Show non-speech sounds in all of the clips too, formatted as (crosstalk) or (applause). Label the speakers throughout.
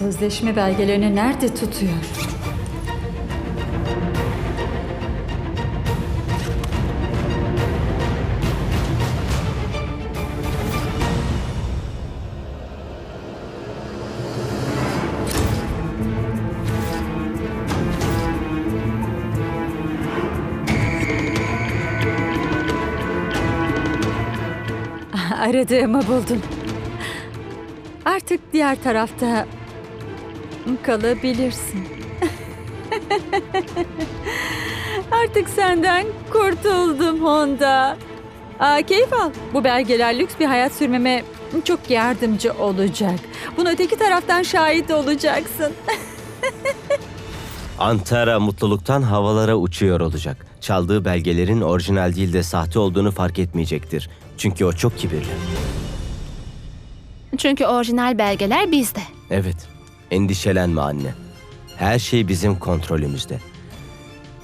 Speaker 1: sözleşme belgelerini nerede tutuyor? (laughs) Aradığımı buldum. Artık diğer tarafta kalabilirsin. Artık senden kurtuldum Honda. Aa, keyif al. Bu belgeler lüks bir hayat sürmeme çok yardımcı olacak. Bunu öteki taraftan şahit olacaksın. (laughs)
Speaker 2: Antara mutluluktan havalara uçuyor olacak. Çaldığı belgelerin orijinal değil de sahte olduğunu fark etmeyecektir. Çünkü o çok kibirli.
Speaker 3: Çünkü orijinal belgeler bizde.
Speaker 2: Evet, endişelenme anne. Her şey bizim kontrolümüzde.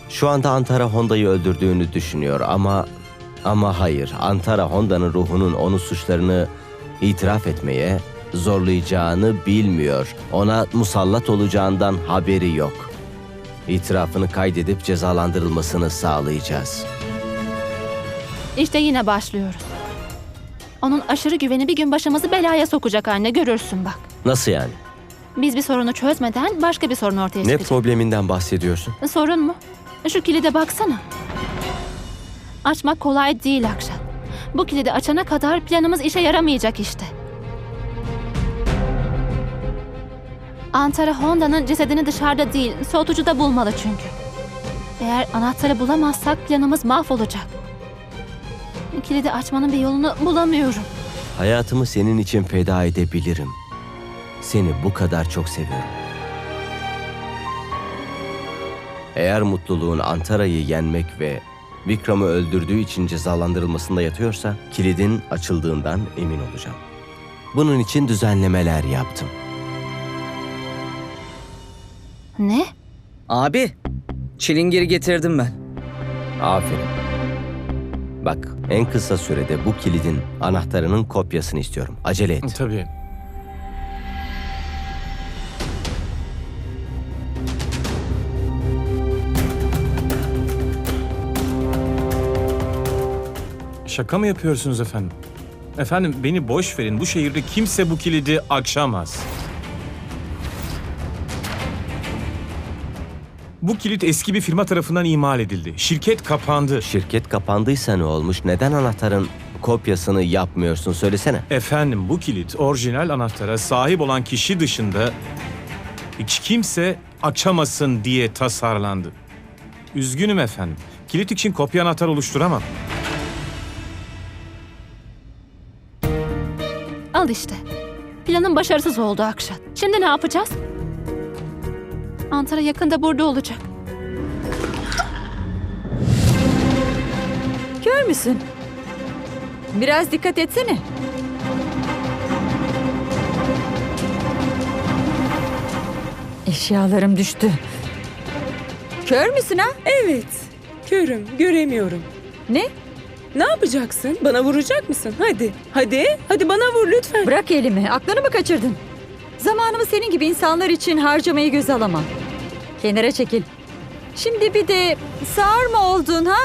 Speaker 2: Şu anda Antara Honda'yı öldürdüğünü düşünüyor ama... Ama hayır, Antara Honda'nın ruhunun onu suçlarını itiraf etmeye zorlayacağını bilmiyor. Ona musallat olacağından haberi yok. İtirafını kaydedip cezalandırılmasını sağlayacağız.
Speaker 3: İşte yine başlıyoruz. Onun aşırı güveni bir gün başımızı belaya sokacak anne görürsün bak.
Speaker 2: Nasıl yani?
Speaker 3: Biz bir sorunu çözmeden başka bir sorun ortaya
Speaker 2: Ne
Speaker 3: çıkacak.
Speaker 2: probleminden bahsediyorsun?
Speaker 3: Sorun mu? Şu kilide baksana. Açmak kolay değil Akşat. Bu kilidi açana kadar planımız işe yaramayacak işte. Antara Honda'nın cesedini dışarıda değil, soğutucuda bulmalı çünkü. Eğer anahtarı bulamazsak planımız mahvolacak. Kilidi açmanın bir yolunu bulamıyorum.
Speaker 2: Hayatımı senin için feda edebilirim. Seni bu kadar çok seviyorum. Eğer mutluluğun Antara'yı yenmek ve Vikram'ı öldürdüğü için cezalandırılmasında yatıyorsa, kilidin açıldığından emin olacağım. Bunun için düzenlemeler yaptım.
Speaker 3: Ne?
Speaker 4: Abi, çilingiri getirdim ben.
Speaker 2: Aferin. Bak, en kısa sürede bu kilidin anahtarının kopyasını istiyorum. Acele et.
Speaker 5: Tabii. Şaka mı yapıyorsunuz efendim? Efendim beni boş verin. Bu şehirde kimse bu kilidi açamaz. Bu kilit eski bir firma tarafından imal edildi. Şirket kapandı.
Speaker 2: Şirket kapandıysa ne olmuş? Neden anahtarın kopyasını yapmıyorsun? Söylesene.
Speaker 5: Efendim bu kilit orijinal anahtara sahip olan kişi dışında hiç kimse açamasın diye tasarlandı. Üzgünüm efendim. Kilit için kopya anahtar oluşturamam.
Speaker 3: Al işte. Planın başarısız oldu Akşat. Şimdi ne yapacağız? Antara yakında burada olacak.
Speaker 1: Kör müsün? Biraz dikkat etsene. Eşyalarım düştü. Kör müsün ha?
Speaker 6: Evet. Körüm, göremiyorum.
Speaker 1: Ne?
Speaker 6: Ne yapacaksın? Bana vuracak mısın? Hadi. Hadi. Hadi bana vur lütfen.
Speaker 1: Bırak elimi. Aklını mı kaçırdın? Zamanımı senin gibi insanlar için harcamayı göze alamam. Kenara çekil. Şimdi bir de sağır mı oldun ha?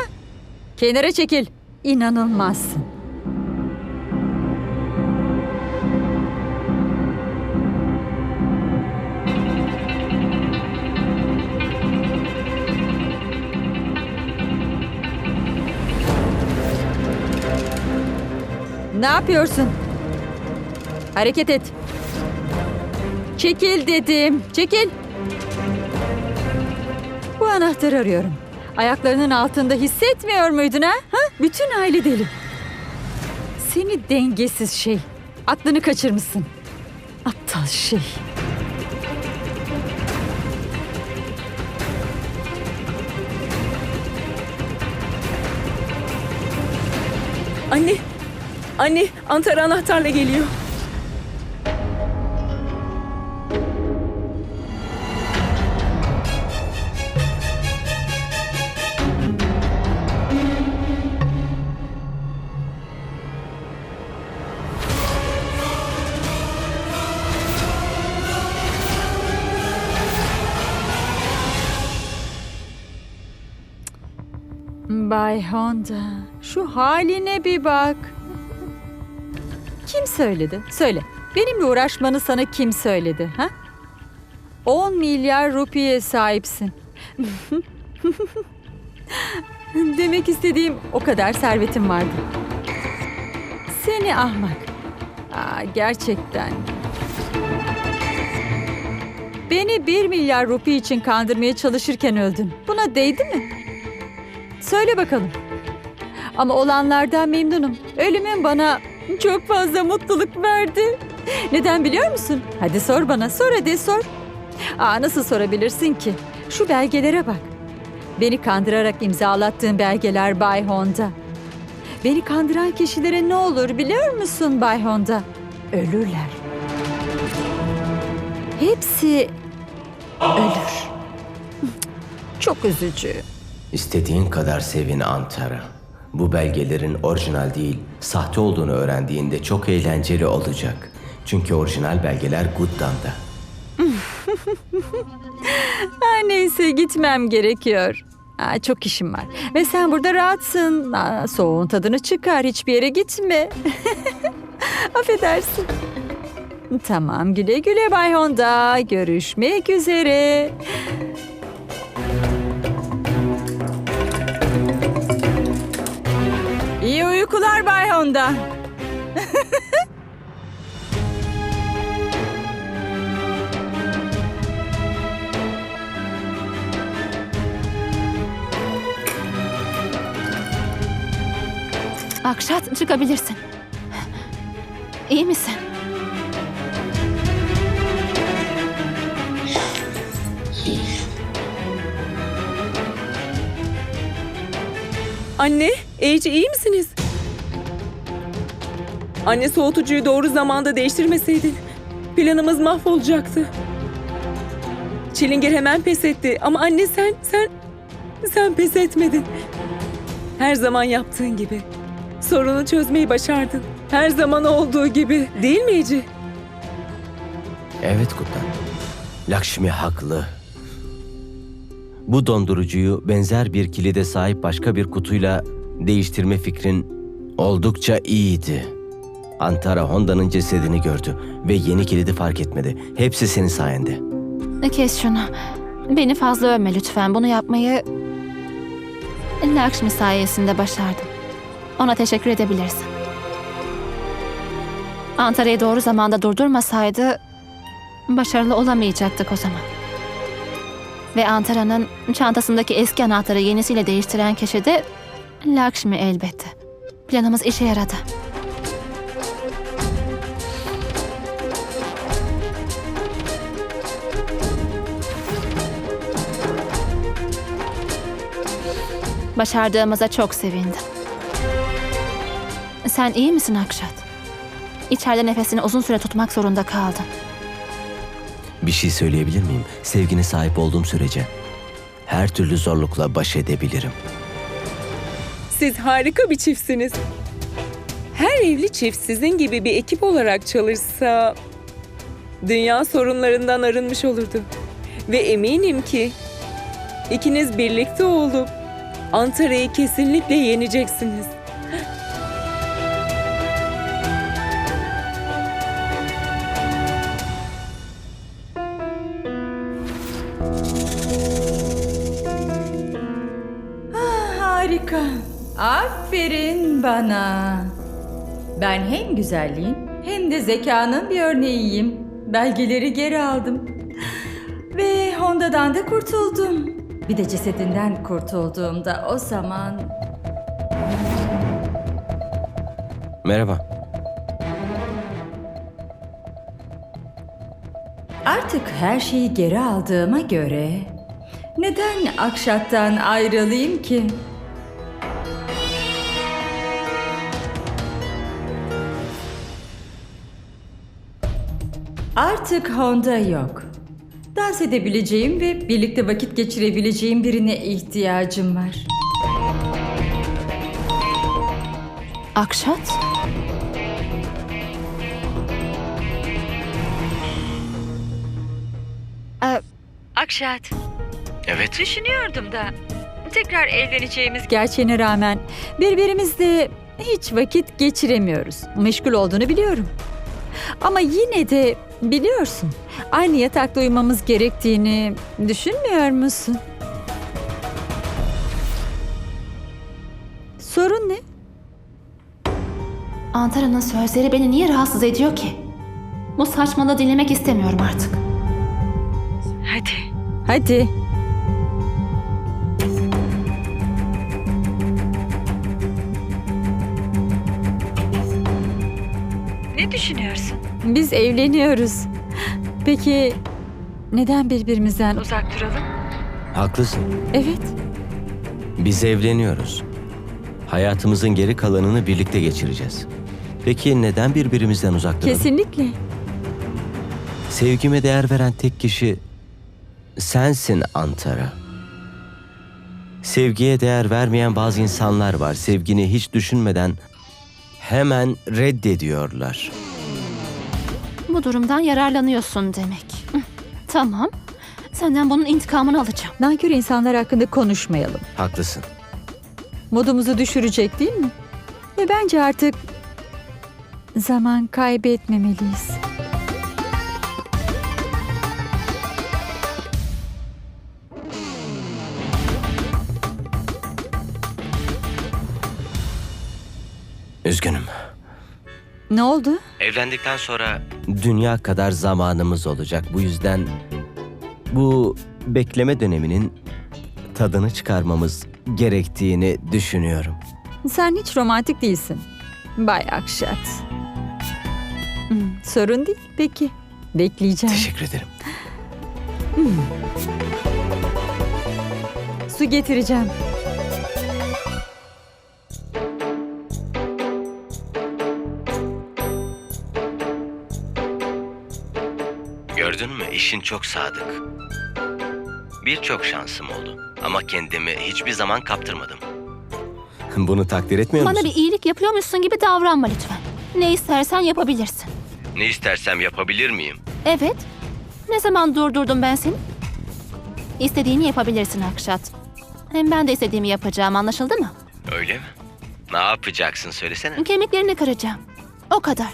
Speaker 1: Kenara çekil. İnanılmazsın. Ne yapıyorsun? Hareket et. Çekil dedim. Çekil. Bu anahtarı arıyorum. Ayaklarının altında hissetmiyor muydun ha? ha? Bütün aile deli. Seni dengesiz şey. Aklını kaçırmışsın. Aptal şey.
Speaker 6: Anne. Anne, Antara anahtarla geliyor.
Speaker 1: Bay Honda, şu haline bir bak. Kim söyledi? Söyle. Benimle uğraşmanı sana kim söyledi? Ha? 10 milyar rupiye sahipsin. (laughs) Demek istediğim o kadar servetim vardı. Seni ahmak. Aa, gerçekten. Beni 1 milyar rupi için kandırmaya çalışırken öldün. Buna değdi mi? Söyle bakalım. Ama olanlardan memnunum. Ölümün bana (laughs) çok fazla mutluluk verdi. Neden biliyor musun? Hadi sor bana, sor hadi sor. Aa, nasıl sorabilirsin ki? Şu belgelere bak. Beni kandırarak imzalattığın belgeler Bay Honda. Beni kandıran kişilere ne olur biliyor musun Bay Honda? Ölürler. Hepsi ölür. Çok üzücü.
Speaker 2: İstediğin kadar sevin Antara. Bu belgelerin orijinal değil, sahte olduğunu öğrendiğinde çok eğlenceli olacak. Çünkü orijinal belgeler Guddan'da. (laughs)
Speaker 1: Her neyse gitmem gerekiyor. Aa, çok işim var. Ve sen burada rahatsın. Aa, soğuğun tadını çıkar. Hiçbir yere gitme. (laughs) Affedersin. Tamam güle güle Bay Honda. Görüşmek üzere. İyi uykular Bay Honda.
Speaker 3: Akşat çıkabilirsin. İyi misin?
Speaker 6: Anne, Ece iyi misiniz? Anne soğutucuyu doğru zamanda değiştirmeseydin planımız mahvolacaktı. Çilingir hemen pes etti ama anne sen, sen, sen pes etmedin. Her zaman yaptığın gibi. Sorunu çözmeyi başardın. Her zaman olduğu gibi. Değil mi Ece?
Speaker 2: Evet Guddan. Lakshmi haklı. Bu dondurucuyu benzer bir kilide sahip başka bir kutuyla değiştirme fikrin oldukça iyiydi. Antara Honda'nın cesedini gördü ve yeni kilidi fark etmedi. Hepsi senin sayende.
Speaker 3: Kes şunu. Beni fazla övme lütfen. Bunu yapmayı Lakshmi sayesinde başardım. Ona teşekkür edebilirsin. Antalya'yı doğru zamanda durdurmasaydı başarılı olamayacaktık o zaman. Ve Antara'nın çantasındaki eski anahtarı yenisiyle değiştiren kişi de Lakshmi elbette. Planımız işe yaradı. Başardığımıza çok sevindim. Sen iyi misin Akşat? İçeride nefesini uzun süre tutmak zorunda kaldın.
Speaker 2: Bir şey söyleyebilir miyim? Sevgine sahip olduğum sürece her türlü zorlukla baş edebilirim.
Speaker 6: Siz harika bir çiftsiniz. Her evli çift sizin gibi bir ekip olarak çalışsa dünya sorunlarından arınmış olurdu. Ve eminim ki ikiniz birlikte olup Antalya'yı kesinlikle yeneceksiniz.
Speaker 1: Harika. Aferin bana. Ben hem güzelliğin hem de zekanın bir örneğiyim. Belgeleri geri aldım. Ve Honda'dan da kurtuldum. Bir de cesedinden kurtulduğumda o zaman...
Speaker 2: Merhaba.
Speaker 1: Artık her şeyi geri aldığıma göre... Neden Akşat'tan ayrılayım ki? Artık Honda yok. Dans edebileceğim ve birlikte vakit geçirebileceğim birine ihtiyacım var.
Speaker 3: Akşat?
Speaker 1: Akşat.
Speaker 2: Evet.
Speaker 1: Düşünüyordum da. tekrar evleneceğimiz gerçeğine rağmen birbirimizle hiç vakit geçiremiyoruz. Meşgul olduğunu biliyorum. Ama yine de biliyorsun aynı yatakta uyumamız gerektiğini düşünmüyor musun? Sorun ne?
Speaker 3: Antara'nın sözleri beni niye rahatsız ediyor ki? Bu saçmalığı dinlemek istemiyorum artık.
Speaker 1: Hadi. Hadi. Ne düşünüyorsun? Biz evleniyoruz. Peki neden birbirimizden uzak duralım?
Speaker 2: Haklısın.
Speaker 1: Evet.
Speaker 2: Biz evleniyoruz. Hayatımızın geri kalanını birlikte geçireceğiz. Peki neden birbirimizden uzak duralım?
Speaker 1: Kesinlikle.
Speaker 2: Sevgime değer veren tek kişi sensin Antara. Sevgiye değer vermeyen bazı insanlar var. Sevgini hiç düşünmeden hemen reddediyorlar.
Speaker 3: Bu durumdan yararlanıyorsun demek. Tamam. Senden bunun intikamını alacağım.
Speaker 1: Nankör insanlar hakkında konuşmayalım.
Speaker 2: Haklısın.
Speaker 1: Modumuzu düşürecek değil mi? Ve bence artık zaman kaybetmemeliyiz.
Speaker 2: Üzgünüm.
Speaker 1: Ne oldu?
Speaker 2: Evlendikten sonra dünya kadar zamanımız olacak. Bu yüzden bu bekleme döneminin tadını çıkarmamız gerektiğini düşünüyorum.
Speaker 1: Sen hiç romantik değilsin. Bay Akşat. Hmm, sorun değil. Peki. Bekleyeceğim.
Speaker 2: Teşekkür ederim.
Speaker 1: Su getireceğim.
Speaker 2: İşin çok sadık. Birçok şansım oldu. Ama kendimi hiçbir zaman kaptırmadım. (laughs) Bunu takdir etmiyor
Speaker 3: Bana
Speaker 2: musun?
Speaker 3: bir iyilik yapıyormuşsun gibi davranma lütfen. Ne istersen yapabilirsin.
Speaker 2: Ne istersem yapabilir miyim?
Speaker 3: Evet. Ne zaman durdurdum ben seni? İstediğini yapabilirsin Akşat. Hem ben de istediğimi yapacağım anlaşıldı mı?
Speaker 2: Öyle mi? Ne yapacaksın söylesene.
Speaker 3: Kemiklerini kıracağım. O kadar.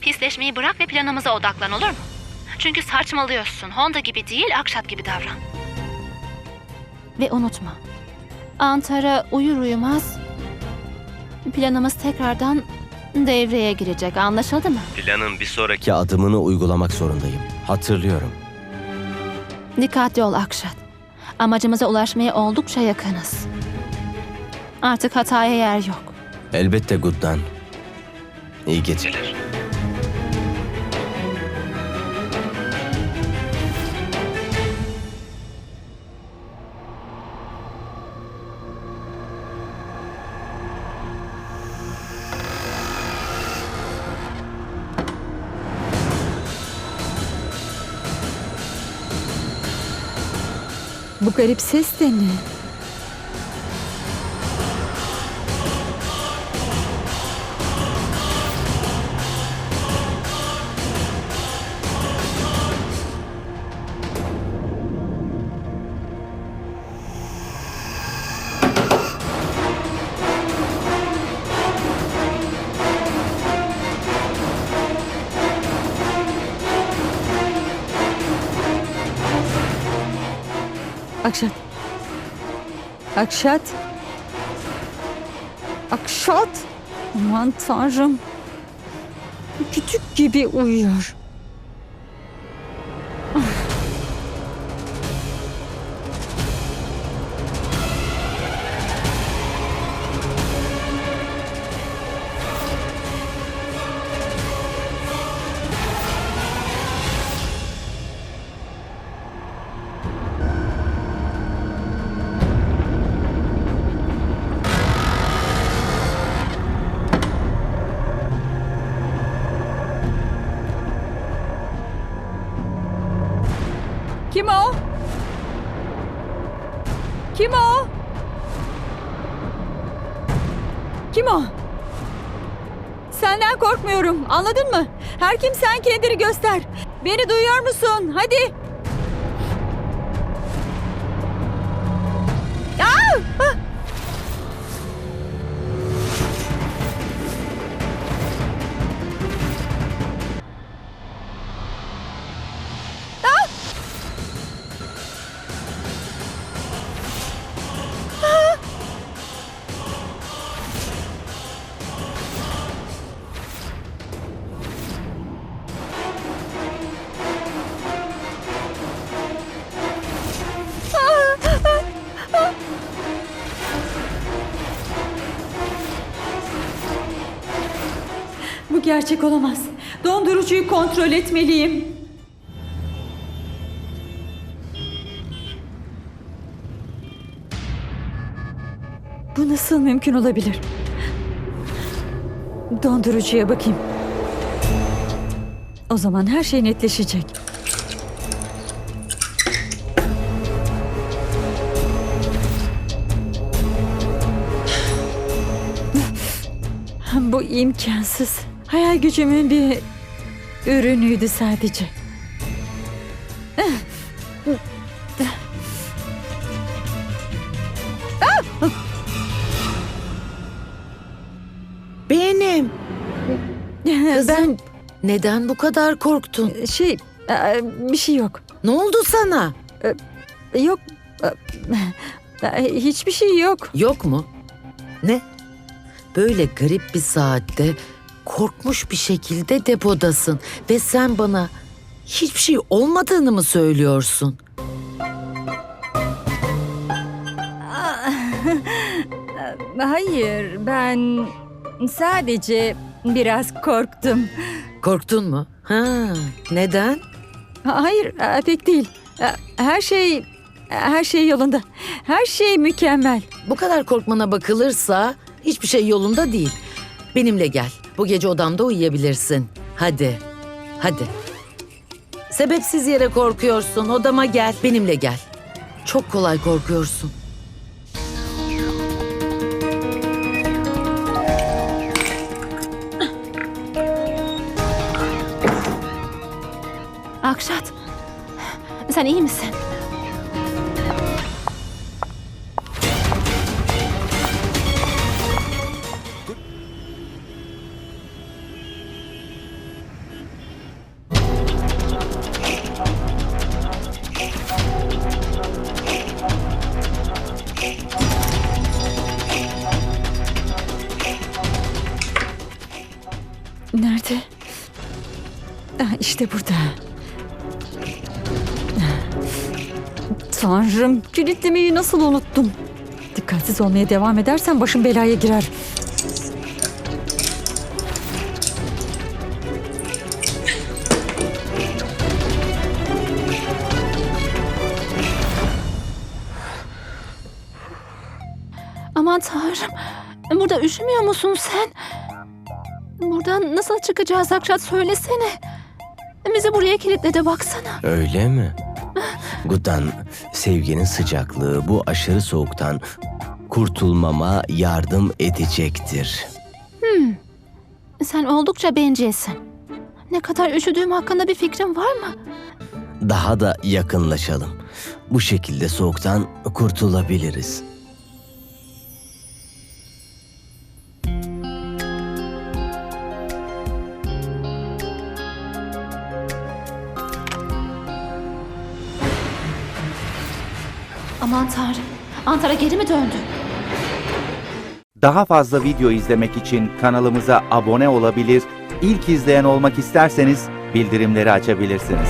Speaker 3: Pisleşmeyi bırak ve planımıza odaklan olur mu? Çünkü saçmalıyorsun. Honda gibi değil, Akşat gibi davran. Ve unutma. Antara uyur uyumaz planımız tekrardan devreye girecek. Anlaşıldı mı?
Speaker 2: Planın bir sonraki adımını uygulamak zorundayım. Hatırlıyorum.
Speaker 3: Dikkatli ol Akşat. Amacımıza ulaşmaya oldukça yakınız. Artık hataya yer yok.
Speaker 2: Elbette Guddan. İyi geceler.
Speaker 1: Garip ses de ne? Akşat. Akşat. Akşat. Aman tanrım. Küçük gibi uyuyor. Anladın mı? Her kim sen kendini göster. Beni duyuyor musun? Hadi. Aa! Ah! Gerçek olamaz. Dondurucuyu kontrol etmeliyim. Bu nasıl mümkün olabilir? Dondurucuya bakayım. O zaman her şey netleşecek. Bu imkansız. Hayal gücümün bir ürünüydü sadece.
Speaker 7: Benim. Kızım,
Speaker 1: Ben
Speaker 7: neden bu kadar korktun?
Speaker 1: şey e, bir şey yok.
Speaker 7: Ne oldu sana?
Speaker 1: Yok. e, Hiçbir şey yok.
Speaker 7: Yok mu? Ne? Böyle garip bir saatte korkmuş bir şekilde depodasın ve sen bana hiçbir şey olmadığını mı söylüyorsun?
Speaker 1: Hayır, ben sadece biraz korktum.
Speaker 7: Korktun mu? Ha, neden?
Speaker 1: Hayır, e, pek değil. E, Her şey her şey yolunda. Her şey mükemmel.
Speaker 7: Bu kadar korkmana bakılırsa hiçbir şey yolunda değil. Benimle gel. Bu gece odamda uyuyabilirsin. Hadi. Hadi. Sebepsiz yere korkuyorsun. Odama gel. Benimle gel. Çok kolay korkuyorsun.
Speaker 3: Akşat. Sen iyi misin?
Speaker 1: Tanrım, kilitlemeyi nasıl unuttum? Dikkatsiz olmaya devam edersen başım belaya girer.
Speaker 3: Aman tanrım. Burada üşümüyor musun sen? Buradan nasıl çıkacağız Akşat söylesene. Bizi buraya kilitledi baksana.
Speaker 2: Öyle mi? Gudan, sevginin sıcaklığı bu aşırı soğuktan kurtulmama yardım edecektir.
Speaker 3: Sen oldukça bencilsin. Ne kadar üşüdüğüm hakkında bir fikrin var mı?
Speaker 2: Daha da yakınlaşalım. Bu şekilde soğuktan kurtulabiliriz.
Speaker 3: Geri mi döndü?
Speaker 8: Daha fazla video izlemek için kanalımıza abone olabilir, ilk izleyen olmak isterseniz bildirimleri açabilirsiniz.